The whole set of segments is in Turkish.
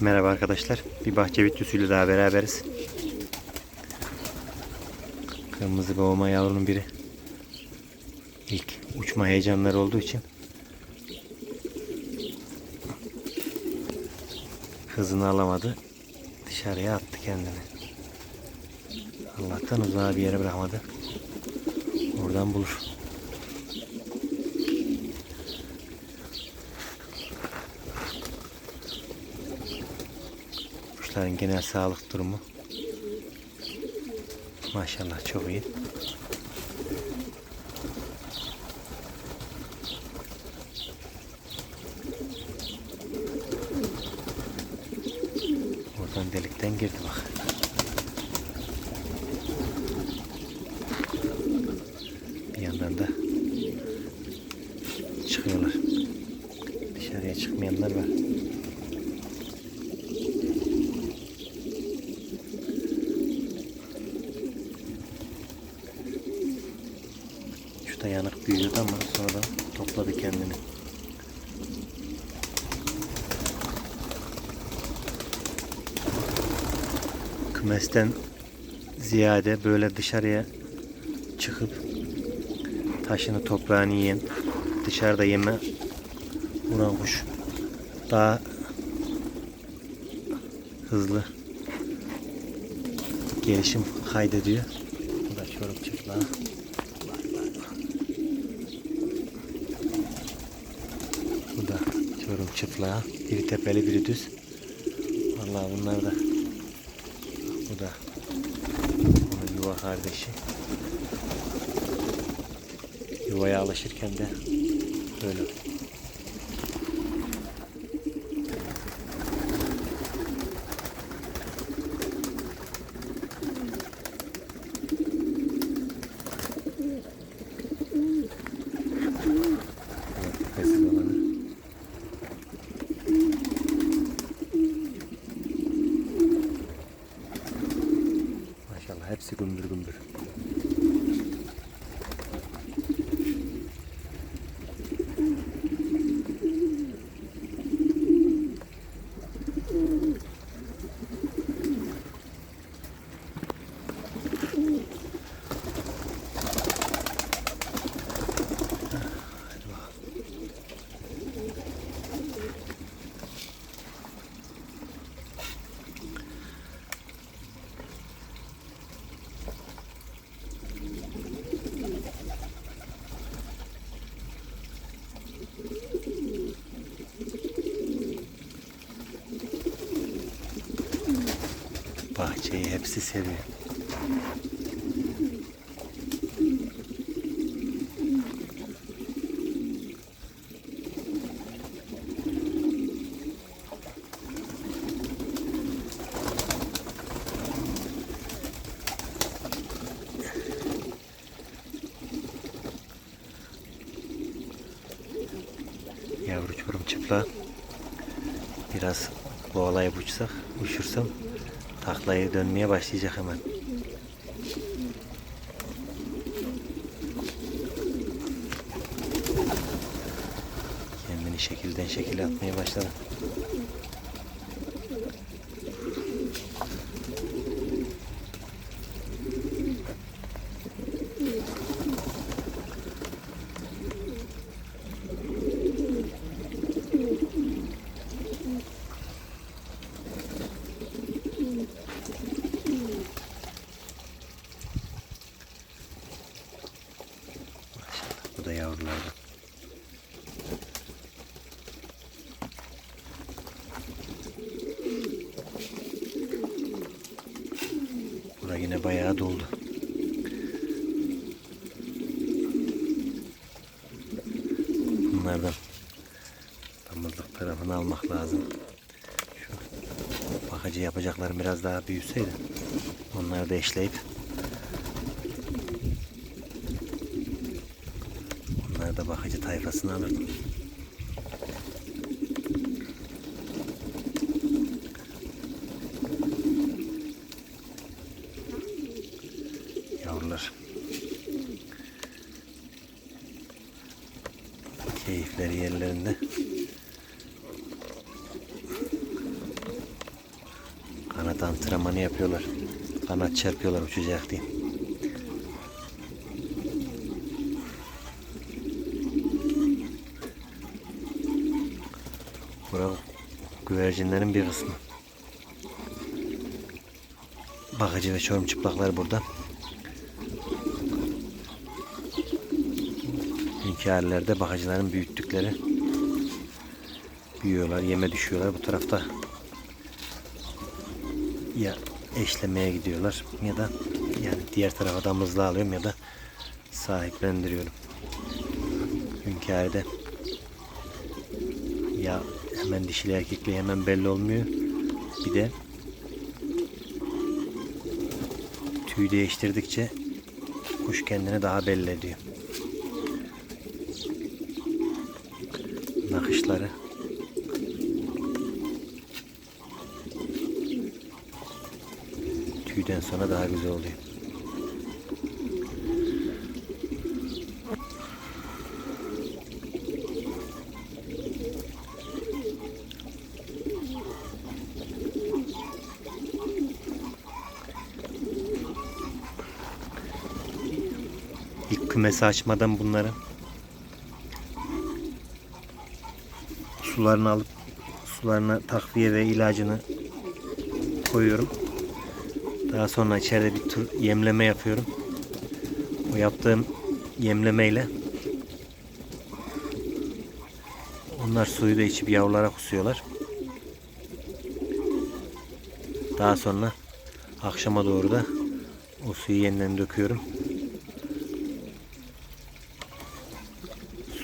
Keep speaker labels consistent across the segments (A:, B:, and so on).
A: Merhaba arkadaşlar. Bir bahçe videosuyla daha beraberiz. Kırmızı boğma yavrunun biri. İlk uçma heyecanları olduğu için hızını alamadı. Dışarıya attı kendini. Allah'tan uzağa bir yere bırakmadı. Oradan bulur. Kuşların genel sağlık durumu maşallah çok iyi. Oradan delikten girdi bak. Bir yandan da çıkıyorlar. Dışarıya çıkmayanlar var. Da yanık büyüyordu ama sonradan topladı kendini. Kümesten ziyade böyle dışarıya çıkıp taşını toprağını yiyen dışarıda yeme vuran kuş daha hızlı gelişim kaydediyor. Bu da çorum çıplağı. Bu da çıplağı. Biri tepeli biri düz. Vallahi bunlar da bu da yuva kardeşi. Yuvaya alışırken de böyle Bahçeyi hepsi seviyor. Yavru çorum çıplak. Biraz boğalayıp uçsak, uçursam taklayı dönmeye başlayacak hemen. Kendini şekilden şekile atmaya başladı. Maşallah bu da yavrulardan. Bura bayağı doldu. Bunlardan damızlık tarafını almak lazım. Şu bakıcı yapacaklarım biraz daha büyüseydi onları da eşleyip onları da bakıcı tayfasını alırdım. Yerlerinde. Kanat antrenmanı yapıyorlar. Kanat çarpıyorlar uçacak diye. Burası güvercinlerin bir kısmı. Bakıcı ve çorum çıplaklar burada. Hünkârlerde bakıcıların büyüttükleri büyüyorlar, yeme düşüyorlar. Bu tarafta ya eşlemeye gidiyorlar ya da yani diğer tarafa damızlığa alıyorum ya da sahiplendiriyorum. Hünkârede ya hemen dişili erkekli hemen belli olmuyor. Bir de tüy değiştirdikçe kuş kendini daha belli ediyor. Nakışları tüyden sonra daha güzel oluyor. İlk kümesi açmadan bunları sularını alıp sularına takviye ve ilacını koyuyorum. Daha sonra içeride bir tur yemleme yapıyorum. O yaptığım yemlemeyle onlar suyu da içip yavrulara kusuyorlar. Daha sonra akşama doğru da o suyu yeniden döküyorum.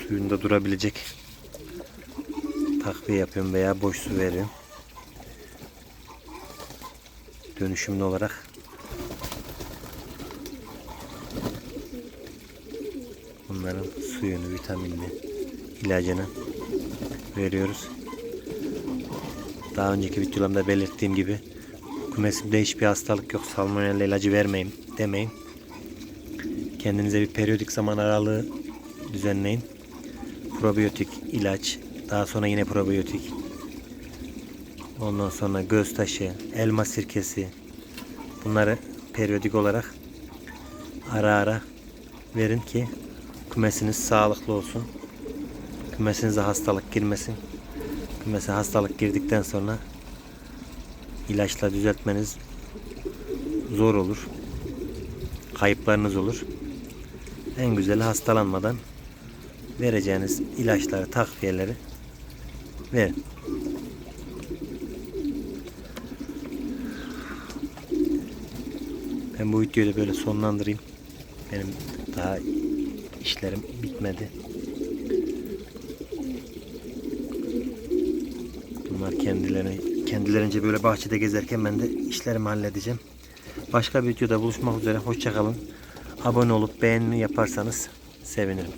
A: Suyunda durabilecek takviye yapıyorum veya boş su veriyorum. Dönüşümlü olarak bunların suyunu, vitaminini, ilacını veriyoruz. Daha önceki videolarımda belirttiğim gibi kümesimde hiçbir hastalık yok. Salmonella ilacı vermeyin demeyin. Kendinize bir periyodik zaman aralığı düzenleyin. Probiyotik ilaç, daha sonra yine probiyotik. Ondan sonra göz taşı, elma sirkesi. Bunları periyodik olarak ara ara verin ki kümesiniz sağlıklı olsun. Kümesinize hastalık girmesin. Kümese hastalık girdikten sonra ilaçla düzeltmeniz zor olur. Kayıplarınız olur. En güzeli hastalanmadan vereceğiniz ilaçları, takviyeleri verin. Ben bu videoyu da böyle sonlandırayım. Benim daha işlerim bitmedi. Bunlar kendilerini kendilerince böyle bahçede gezerken ben de işlerimi halledeceğim. Başka bir videoda buluşmak üzere. Hoşçakalın. Abone olup beğeni yaparsanız sevinirim.